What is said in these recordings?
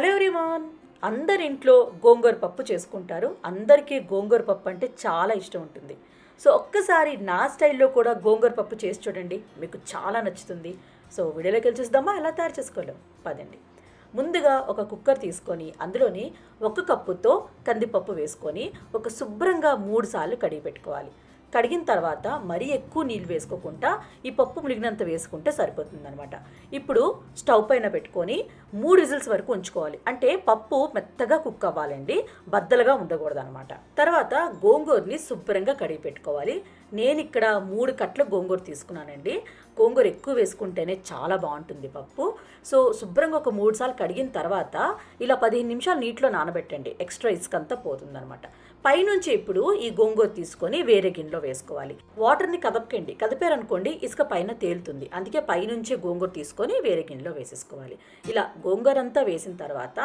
Hello everyone. అందరి ఇంట్లో గోంగూర పప్పు చేసుకుంటారు. అందరికీ గోంగూర పప్పు అంటే చాలా ఇష్టం ఉంటుంది. సో ఒక్కసారి నా స్టైల్లో కూడా గోంగూర పప్పు చేసి చూడండి. మీకు చాలా నచ్చుతుంది. సో వీడియోలోకి వెళ్ళి చూద్దామా ఎలా తయారు చేసుకోలేం పదండి. ముందుగా ఒక కుక్కర్ తీసుకొని అందులోని ఒక కప్పుతో కందిపప్పు వేసుకొని ఒక శుభ్రంగా మూడు సార్లు కడిగి పెట్టుకోవాలి. కడిగిన తర్వాత మరీ ఎక్కువ నీళ్ళు వేసుకోకుండా ఈ పప్పు ములిగినంత వేసుకుంటే సరిపోతుందనమాట ఇప్పుడు స్టవ్ పైన పెట్టుకొని మూడు విజిల్స్ వరకు ఉంచుకోవాలి. అంటే పప్పు మెత్తగా కుక్ అవ్వాలండి. బద్దలుగా ఉండకూడదు అనమాట తర్వాత గోంగూరని శుభ్రంగా కడిగి పెట్టుకోవాలి. నేను ఇక్కడ మూడు కట్ల గోంగూర తీసుకున్నానండి. గోంగూర ఎక్కువ వేసుకుంటేనే చాలా బాగుంటుంది పప్పు. సో శుభ్రంగా ఒక మూడు సార్లు కడిగిన తర్వాత ఇలా పదిహేను నిమిషాలు నీటిలో నానబెట్టండి. ఎక్స్ట్రా ఇసుక అంతా పోతుందనమాట పైనుంచి ఇప్పుడు ఈ గోంగూర తీసుకొని వేరే గిన్నెలో వేసుకోవాలి. వాటర్ని కదపకండి. కదిపారనుకోండి ఇసుక పైన తేలుతుంది. అందుకే పైనుంచి గోంగూర తీసుకొని వేరే గిన్నెలో వేసేసుకోవాలి. ఇలా గోంగూర అంతా వేసిన తర్వాత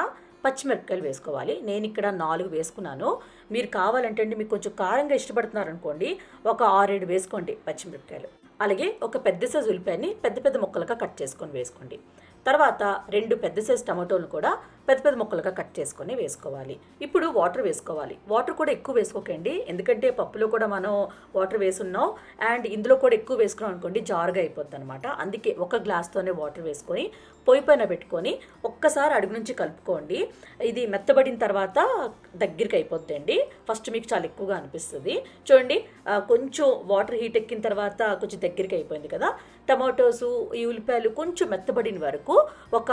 పచ్చిమిరపకాయలు వేసుకోవాలి. నేను ఇక్కడ నాలుగు వేసుకున్నాను. మీరు కావాలంటే అండి మీకు కొంచెం కారంగా ఇష్టపడుతున్నారు అనుకోండి ఒక ఆరేడు వేసుకోండి పచ్చిమిరపకాయలు. అలాగే ఒక పెద్ద సైజు ఉల్లిపాయని పెద్ద పెద్ద ముక్కలుగా కట్ చేసుకొని వేసుకోండి. తర్వాత రెండు పెద్ద సైజ్ టమాటోలు కూడా పెద్ద పెద్ద ముక్కలుగా కట్ చేసుకొని వేసుకోవాలి. ఇప్పుడు వాటర్ వేసుకోవాలి. వాటర్ కూడా ఎక్కువ వేసుకోకండి. ఎందుకంటే పప్పులో కూడా మనం వాటర్ వేసున్నాం. అండ్ ఇందులో కూడా ఎక్కువ వేసుకున్నాం అనుకోండి జారుగా అయిపోద్ది అనమాట అందుకే ఒక గ్లాస్తోనే వాటర్ వేసుకొని పొయ్యి పైన పెట్టుకొని ఒక్కసారి అడుగు నుంచి కలుపుకోండి. ఇది మెత్తబడిన తర్వాత దగ్గరికి అయిపోద్దండి. ఫస్ట్ మీకు చాలా ఎక్కువగా అనిపిస్తుంది. చూడండి కొంచెం వాటర్ హీట్ ఎక్కిన తర్వాత కొంచెం దగ్గరికి అయిపోయింది కదా. టమాటోసు ఈ ఉల్లిపాయలు కొంచెం మెత్తబడిన వరకు ఒక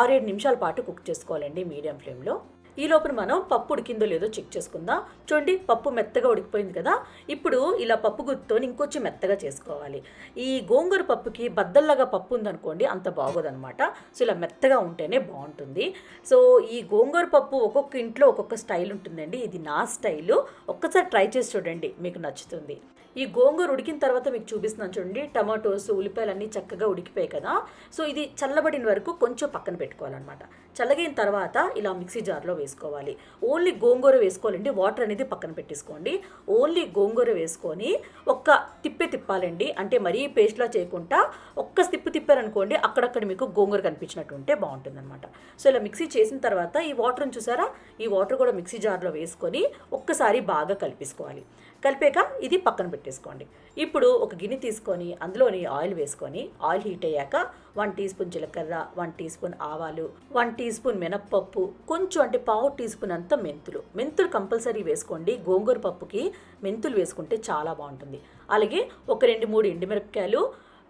ఆరేడు నిమిషాల పాటు కుక్ చేసుకోవాలండి మీడియం ఫ్లేమ్లో. ఈ లోపల మనం పప్పు ఉడికిందో లేదో చెక్ చేసుకుందాం. చూడండి పప్పు మెత్తగా ఉడికిపోయింది కదా. ఇప్పుడు ఇలా పప్పు గుత్తో ఇంకొంచెం మెత్తగా చేసుకోవాలి. ఈ గోంగూర పప్పుకి బద్దల్లాగా పప్పు ఉందనుకోండి అంత బాగోదనమాట. సో ఇలా మెత్తగా ఉంటేనే బాగుంటుంది. సో ఈ గోంగూర పప్పు ఒక్కొక్క ఇంట్లో ఒక్కొక్క స్టైల్ ఉంటుందండి. ఇది నా స్టైలు. ఒక్కసారి ట్రై చేసి చూడండి మీకు నచ్చుతుంది. ఈ గోంగూర ఉడికిన తర్వాత మీకు చూపిస్తున్నాను చూడండి. టమాటోస్ ఉల్లిపాయలు అన్నీ చక్కగా ఉడికిపోయాయి కదా. సో ఇది చల్లబడిన వరకు కొంచెం పక్కన పెట్టుకోవాలన్నమాట. చల్లగిన తర్వాత ఇలా మిక్సీ జార్లో వేసుకోవాలి. ఓన్లీ గోంగూర వేసుకోవాలండి. వాటర్ అనేది పక్కన పెట్టేసుకోండి. ఓన్లీ గోంగూర వేసుకొని ఒక్క తిప్పే తిప్పాలండి. అంటే మరీ పేస్ట్లా చేయకుండా ఒక్క తిప్పు తిప్పారనుకోండి అక్కడక్కడ మీకు గోంగూర కనిపించినట్టు ఉంటే బాగుంటుంది అనమాట సో ఇలా మిక్సీ చేసిన తర్వాత ఈ వాటర్ని చూసారా? ఈ వాటర్ కూడా మిక్సీ జార్లో వేసుకొని ఒక్కసారి బాగా కలిపేసుకోవాలి. కలిపాక ఇది పక్కన పెట్టేసుకోండి. ఇప్పుడు ఒక గిన్నె తీసుకొని అందులోని ఆయిల్ వేసుకొని ఆయిల్ హీట్ అయ్యాక వన్ టీ స్పూన్ జీలకర్ర వన్ టీ స్పూన్ ఆవాలు వన్ టీ స్పూన్ మినప్పప్పు కొంచెం అంటే పావు టీ స్పూన్ అంత మెంతులు. మెంతులు కంపల్సరీ వేసుకోండి. గోంగూర పప్పుకి మెంతులు వేసుకుంటే చాలా బాగుంటుంది. అలాగే ఒక రెండు మూడు ఎండుమిరపకాయలు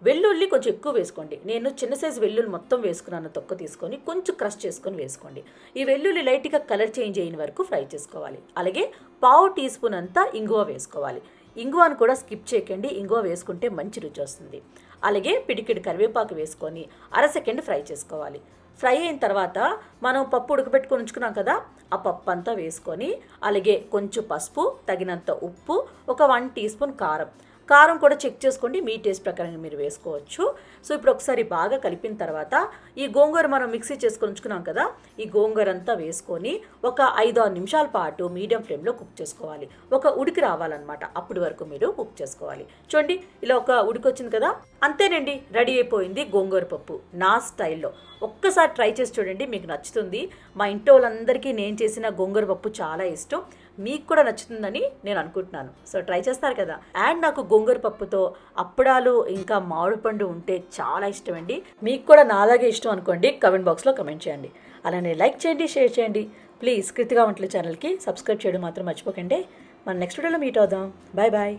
వెల్లుల్లి కొంచెం ఎక్కువ వేసుకోండి. నేను చిన్న సైజు వెల్లుల్లి మొత్తం వేసుకున్నాను తొక్క తీసుకొని కొంచెం క్రష్ చేసుకొని వేసుకోండి. ఈ వెల్లుల్లి లైట్గా కలర్ చేంజ్ అయిన వరకు ఫ్రై చేసుకోవాలి. అలాగే పావు టీ స్పూన్ అంతా ఇంగువ వేసుకోవాలి. ఇంగువను కూడా స్కిప్ చేయకండి. ఇంగువ వేసుకుంటే మంచి రుచి వస్తుంది. అలాగే పిడికిడి కరివేపాకు వేసుకొని అర సెకండ్ ఫ్రై చేసుకోవాలి. ఫ్రై అయిన తర్వాత మనం పప్పు ఉడకబెట్టుకొని ఉంచుకున్నాం కదా ఆ పప్పు అంతా వేసుకొని అలాగే కొంచెం పసుపు తగినంత ఉప్పు ఒక వన్ టీ స్పూన్ కారం. కారం కూడా చెక్ చేసుకోండి మీ టేస్ట్ ప్రకారంగా మీరు వేసుకోవచ్చు. సో ఇప్పుడు ఒకసారి బాగా కలిపిన తర్వాత ఈ గోంగూర మనం మిక్సీ చేసుకొని ఉంచుకున్నాం కదా ఈ గోంగూర అంతా వేసుకొని ఒక ఐదు ఆరు నిమిషాల పాటు మీడియం ఫ్లేమ్లో కుక్ చేసుకోవాలి. ఒక ఉడికి రావాలన్నమాట అప్పటి వరకు మీరు కుక్ చేసుకోవాలి. చూడండి ఇలా ఒక ఉడికి వచ్చింది కదా అంతేనండి రెడీ అయిపోయింది గోంగూర పప్పు నా స్టైల్లో. ఒక్కసారి ట్రై చేసి చూడండి మీకు నచ్చుతుంది. మా ఇంట్లో వాళ్ళందరికీ నేను చేసిన గోంగూర పప్పు చాలా ఇష్టం. మీకు కూడా నచ్చుతుందని నేను అనుకుంటున్నాను. సో ట్రై చేస్తారు కదా. అండ్ నాకు గోంగూర పప్పుతో అప్పడాలు ఇంకా మామిడి పండు ఉంటే చాలా ఇష్టం అండి మీకు కూడా నాలాగే ఇష్టం అనుకోండి కమెంట్ బాక్స్లో కమెంట్ చేయండి. అలానే లైక్ చేయండి షేర్ చేయండి. ప్లీజ్ కృతిగా వంటల ఛానల్కి సబ్స్క్రైబ్ చేయడం మాత్రం మర్చిపోకండి. మనం నెక్స్ట్ వీడియోలో మీట్ అవుదాం. Bye bye.